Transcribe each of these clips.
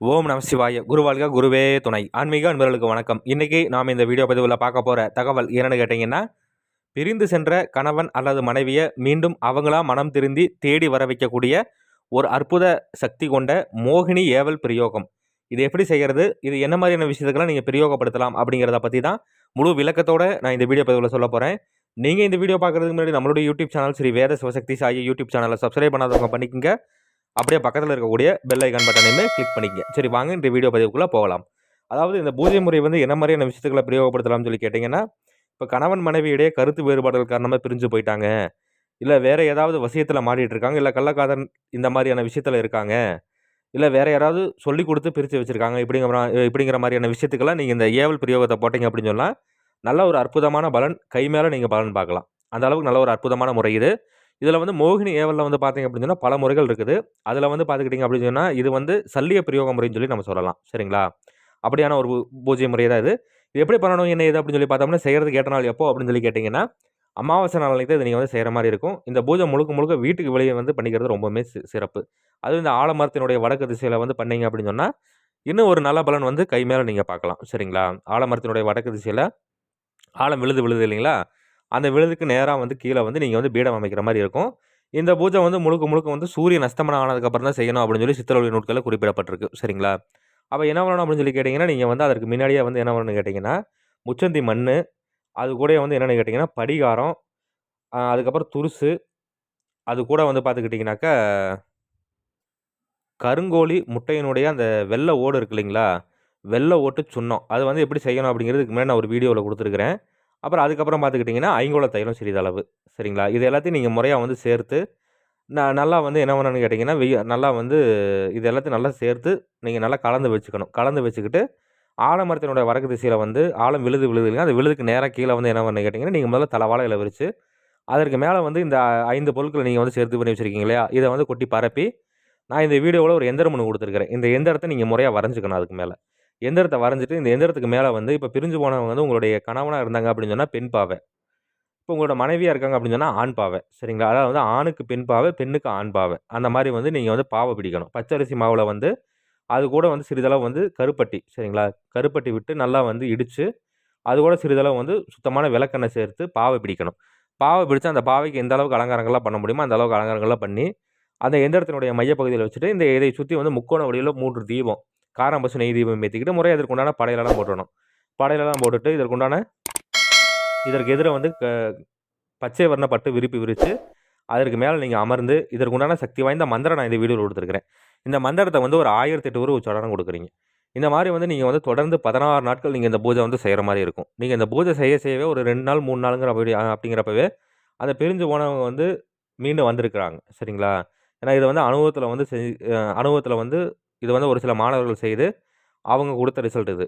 ஓம் நம சிவாய. குருவாழ்க குருவே துணை. ஆன்மீக அன்பர்களுக்கு வணக்கம். இன்றைக்கி நாம் இந்த வீடியோ பதிவில் பார்க்க போகிற தகவல் என்னென்னு கேட்டிங்கன்னா பிரிந்து சென்ற கணவன் அல்லது மனைவியை மீண்டும் அவங்களா மனம் திருந்தி தேடி வர வைக்கக்கூடிய ஒரு அற்புத சக்தி கொண்ட மோகினி ஏவல் பிரயோகம். இது எப்படி செய்கிறது இது என்ன மாதிரியான விஷயத்துக்கெல்லாம் நீங்கள் பிரயோகப்படுத்தலாம் அப்படிங்கிறத பற்றி தான் முழு விளக்கத்தோட நான் இந்த வீடியோ பதிவில் சொல்ல போகிறேன் நீங்கள் இந்த வீடியோ பார்க்குறதுக்கு முன்னாடி நம்மளுடைய YouTube channel Sri Veda Sivasakthi Sai YouTube சேனலை சப்ஸ்கிரைப் பண்ணாதவங்க பண்ணிக்கங்க. அப்படியே பக்கத்தில் இருக்கக்கூடிய பெல் ஐக்கான் பட்டனையுமே கிளிக் பண்ணிக்கங்க. சரி வாங்க இந்த வீடியோ பதிவுக்குள்ளே போகலாம். அதாவது இந்த பூஜை முறை வந்து என்ன மாதிரியான விஷயத்துக்களை பிரயோகப்படுத்தலாம்னு சொல்லி கேட்டிங்கன்னா இப்போ கணவன் மனைவியிடையே கருத்து வேறுபாடுகள் காரணமாக பிரிஞ்சு போயிட்டாங்க. இல்லை வேறு ஏதாவது வசியத்தில் மாறிட்டு இருக்காங்க. இல்லை கள்ளக்காதன் இந்த மாதிரியான விஷயத்தில் இருக்காங்க. இல்லை வேறு யாராவது சொல்லி கொடுத்து பிரித்து வச்சுருக்காங்க. இப்படிங்கிற இப்படிங்கிற மாதிரியான விஷயத்துக்கெல்லாம் நீங்கள் இந்த ஏவல் பிரயோகத்தை போட்டிங்க அப்படின்னு சொன்னால் நல்ல ஒரு அற்புதமான பலன் கை மேலே நீங்கள் பலன் பார்க்கலாம். அந்த அளவுக்கு நல்ல ஒரு அற்புதமான முறை இது. இதில் வந்து மோகினி ஏவலில் வந்து பார்த்தீங்க அப்படின்னு சொன்னால் பல முறைகள் இருக்குது. அதில் வந்து பார்த்துக்கிட்டிங்க அப்படின்னு சொன்னால் இது வந்து சல்லிய பிரயோக முறைன்னு சொல்லி நம்ம சொல்லலாம். சரிங்களா? அப்படியான ஒரு பூஜை முறை தான் இது. இது எப்படி பண்ணணும் என்ன இது அப்படின்னு சொல்லி பார்த்தோம்னா செய்கிறதுக்கு ஏற்ற நாள் எப்போ அப்படின்னு சொல்லி கேட்டிங்கன்னா அமாவாசை நாளைக்கு தான் இது நீங்கள் வந்து செய்கிற மாதிரி இருக்கும். இந்த பூஜை முழுக்க முழுக்க வீட்டுக்கு வெளியே வந்து பண்ணிக்கிறது ரொம்பவுமே சிறப்பு. அதுவும் இந்த ஆலமரத்தினுடைய வடக்கு திசையில் வந்து பண்ணீங்க அப்படின்னு சொன்னால் இன்னும் ஒரு நல்ல பலன் வந்து கை மேலே நீங்கள் பார்க்கலாம் சரிங்களா? ஆலமரத்தினுடைய வடக்கு திசையில் ஆழம் விழுது விழுது இல்லைங்களா? அந்த விழுதுக்கு நேராக வந்து கீழே வந்து நீங்கள் வந்து பீடம் அமைக்கிற மாதிரி இருக்கும். இந்த பூஜை வந்து முழுக்க முழுக்க வந்து சூரியன் அஸ்தமனம் ஆனதுக்கப்புறம் தான் செய்யணும் அப்படின்னு சொல்லி சித்தரொழி நூட்களில் குறிப்பிடப்பட்டிருக்கு. சரிங்களா? அப்போ என்ன பண்ணணும் அப்படின்னு சொல்லி கேட்டிங்கன்னா நீங்கள் வந்து அதற்கு முன்னாடியே வந்து என்ன வரணும்னு கேட்டிங்கன்னா முச்சந்தி மண் அது கூட வந்து என்னென்னு கேட்டிங்கன்னா படிகாரம் அதுக்கப்புறம் துருசு அது கூட வந்து பார்த்துக்கிட்டிங்கனாக்கா கருங்கோழி முட்டையினுடைய அந்த வெள்ளை ஓடு இருக்கு இல்லைங்களா? வெள்ளை ஓட்டு சுண்ணம். அது வந்து எப்படி செய்யணும் அப்படிங்கிறதுக்கு முன்னாடி நான் ஒரு வீடியோவில் கொடுத்துருக்குறேன். அப்புறம் அதுக்கப்புறம் பார்த்துக்கிட்டிங்கன்னா ஐங்கோல தைலம் சிறிதளவு. சரிங்களா? இது எல்லாத்தையும் நீங்கள் முறையாக வந்து சேர்த்து நான் நல்லா வந்து என்ன பண்ணணும்னு கேட்டிங்கன்னா வெய்ய நல்லா வந்து இது எல்லாத்தையும் நல்லா சேர்த்து நீங்கள் நல்லா கலந்து வச்சுக்கணும். கலந்து வச்சுக்கிட்டு ஆலமரத்தினுடைய வடக்கு திசையில் வந்து ஆழம் விழுது விழுதுங்க அந்த விழுதுக்கு நேராக கீழே வந்து என்ன பண்ணு கேட்டிங்கன்னா நீங்கள் முதல்ல தலைவாழையில் விரித்து அதற்கு மேலே வந்து இந்த ஐந்து பொருட்களை நீங்கள் வந்து சேர்த்து பண்ணி வச்சுருக்கீங்க இல்லையா? இதை வந்து கொட்டி பரப்பி நான் இந்த வீடியோவில் ஒரு எந்திரம் ஒன்று கொடுத்துருக்குறேன். இந்த எந்திரத்தை நீங்கள் முறையாக வரைஞ்சிக்கணும் அதுக்கு மேலே. எந்திரத்தை வரைஞ்சிட்டு இந்த எந்திரத்துக்கு மேலே வந்து இப்போ பிரிஞ்சு போனவங்க வந்து உங்களுடைய கணவனாக இருந்தாங்க அப்படின்னு சொன்னால் பெண் பாவை. இப்போ உங்களோட மனைவியாக இருக்காங்க அப்படின்னு சொன்னால் ஆண் பாவை. சரிங்களா? அதாவது வந்து ஆணுக்கு பெண் பாவை பெண்ணுக்கு ஆண் பாவை. அந்த மாதிரி வந்து நீங்கள் வந்து பாவை பிடிக்கணும். பச்சரிசி மாவில் வந்து அது கூட வந்து சிறிதளவு வந்து கருப்பட்டி. சரிங்களா? கருப்பட்டி விட்டு நல்லா வந்து இடித்து அது கூட சிறிதளவு வந்து சுத்தமான விளக்கெண்ணெய் சேர்த்து பாவை பிடிக்கணும். பாவை பிடிச்சு அந்த பாவைக்கு எந்த அளவுக்கு அலங்காரங்கள்லாம் பண்ண முடியுமோ அந்த அளவுக்கு அலங்காரங்கள்லாம் பண்ணி அந்த எந்திரத்தினுடைய மையப்பகுதியில் வச்சுட்டு இந்த இதை சுற்றி வந்து முக்கோண வடிவில் மூன்று தீபம். காரம் பசு நெய் தீபம் ஏற்றிக்கிட்டு முறையாக இதற்குண்டான படையிலலாம் போட்டுடணும். படையிலலாம் போட்டுட்டு இதற்குண்டான இதற்கு எதிராக வந்து க பச்சை வர்ண பட்டு விரிப்பு விரித்து அதற்கு மேலே நீங்கள் அமர்ந்து இதற்குண்டான சக்தி வாய்ந்த மந்திரம் நான் இந்த வீடியோவில் கொடுத்துருக்கிறேன். இந்த மந்திரத்தை வந்து ஒரு ஆயிரத்தி எட்டு ஒரு உச்சடனம் கொடுக்குறீங்க. இந்த மாதிரி வந்து நீங்கள் வந்து தொடர்ந்து பதினாறு நாட்கள் நீங்கள் இந்த பூஜை வந்து செய்கிற மாதிரி இருக்கும். நீங்கள் இந்த பூஜை செய்ய செய்யவே ஒரு ரெண்டு நாள் மூணு நாளுங்கிற அப்படி அப்படிங்கிறப்பவே அந்த பிரிஞ்சு போனவங்க வந்து மீண்டும் வந்திருக்கிறாங்க. சரிங்களா? ஏன்னா இதை வந்து அனுபவத்தில் வந்து செஞ்சு அனுபவத்தில் வந்து இது வந்து ஒரு சில மாணவர்கள் செய்து அவங்க கொடுத்த ரிசல்ட் இது.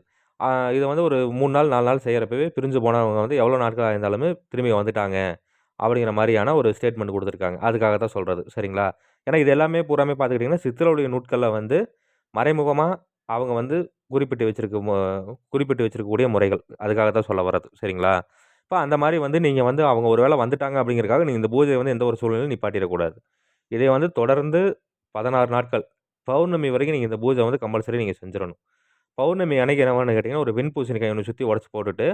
இதை வந்து ஒரு மூணு நாள் நாலு நாள் செய்கிறப்பவே பிரிஞ்சு போனவங்க வந்து எவ்வளோ நாட்களாக இருந்தாலுமே திரும்பி வந்துட்டாங்க அப்படிங்கிற மாதிரியான ஒரு ஸ்டேட்மெண்ட் கொடுத்துருக்காங்க. அதுக்காக தான் சொல்கிறது சரிங்களா? ஏன்னா இது எல்லாமே பூராமே பார்த்துக்கிட்டிங்கன்னா சித்திரவுடைய நூட்களில் வந்து மறைமுகமாக அவங்க வந்து குறிப்பிட்டு வச்சுருக்க குறிப்பிட்டு வச்சுருக்கக்கூடிய முறைகள். அதுக்காக தான் சொல்ல வர்றது. சரிங்களா? இப்போ அந்த மாதிரி வந்து நீங்கள் வந்து அவங்க ஒரு வேளை வந்துட்டாங்க அப்படிங்கிறக்காக நீங்கள் இந்த பூஜையை வந்து எந்த ஒரு சூழ்நிலையும் நிப்பாட்டிடக்கூடாது. இதை வந்து தொடர்ந்து பதினாறு நாட்கள் பௌர்ணமி வரைக்கும் நீங்கள் இந்த பூஜை வந்து கம்பல்சரி நீங்கள் செஞ்சிடணும் பௌர்ணமி அன்னைக்கு என்ன கேட்டிங்கன்னா ஒரு வெண்பூசணிக்காய் ஒன்று சுற்றி உடச்சி போட்டுட்டு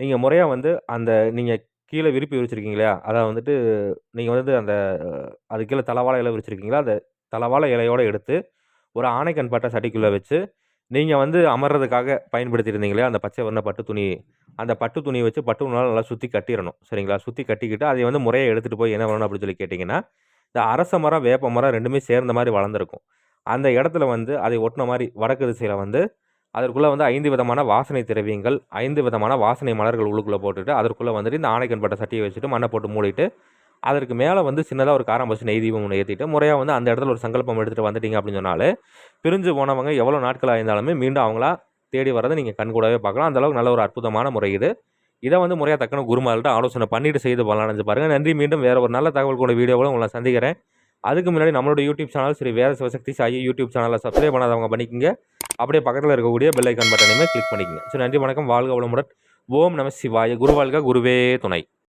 நீங்கள் முறையாக வந்து அந்த நீங்கள் கீழே விரிப்பி விரிச்சிருக்கீங்களா அதை வந்துட்டு நீங்கள் வந்து அந்த அது கீழே தலவாழை இலை விரிச்சிருக்கீங்களா? அந்த தலவாழை இலையோடு எடுத்து ஒரு ஆணைக்கண் பட்டை சட்டிக்குள்ளே வச்சு நீங்கள் வந்து அமர்றதுக்காக பயன்படுத்தியிருந்தீங்களே அந்த பச்சை வண்ண பட்டு துணி. அந்த பட்டு துணியை வச்சு பட்டு உணவு நல்லா சுற்றி கட்டிடணும் சரிங்களா? சுற்றி கட்டிக்கிட்டு அதை வந்து முறையாக எடுத்துகிட்டு போய் என்ன வரணும் அப்படின்னு சொல்லி கேட்டிங்கன்னா இந்த அரச மரம் வேப்ப மரம் ரெண்டுமே சேர்ந்த மாதிரி வளர்ந்துருக்கும். அந்த இடத்துல வந்து அதை ஒட்டின மாதிரி வடக்கு திசையில் வந்து அதற்குள்ளே வந்து ஐந்து விதமான வாசனை திரவியங்கள் ஐந்து விதமான வாசனை மலர்கள் உள்ளுக்குள்ளே போட்டுட்டு அதற்குள்ளே வந்துட்டு இந்த ஆணைக்கண் பட்ட சட்டியை வச்சுட்டு மண்ணை போட்டு மூடிட்டு அதற்கு மேலே வந்து சின்னதாக ஒரு காரம் பசு நெய் தீபம் ஒன்று ஏற்றிட்டு முறையாக வந்து அந்த இடத்துல ஒரு சங்கல்பம் எடுத்துகிட்டு வந்துட்டீங்க அப்படின்னு சொன்னாலே பிரிஞ்சு போனவங்க எவ்வளோ நாட்களாக இருந்தாலுமே மீண்டும் அவங்களா தேடி வரதை நீங்கள் கண்கூடவே பார்க்கலாம். அந்தளவுக்கு நல்ல ஒரு அற்புதமான முறை இது. இதை வந்து முறையாக தக்கன குருமார்கிட்ட ஆலோசனை பண்ணிட்டு செய்து பலனடைஞ்சு பாருங்கள் நன்றி. மீண்டும் வேறு ஒரு நல்ல தகவல் கூட வீடியோவில் உங்களை சந்திக்கிறேன். அதுக்கு முன்னாடி நம்மளோட YouTube channel Sri Veda Sivasakthi Sai YouTube சேனலில் சப்ஸ்கிரைப் பண்ணாதவங்க பண்ணிக்கங்க. அப்படியே பக்கத்தில் இருக்கக்கூடிய பெல் ஐக்கான் பட்டனையுமே கிளிக் பண்ணிக்கங்க. ஸோ நன்றி வணக்கம். வாழ்க வளமுடன். ஓம் நம சிவாய. குருவாழ்க குருவே துணை.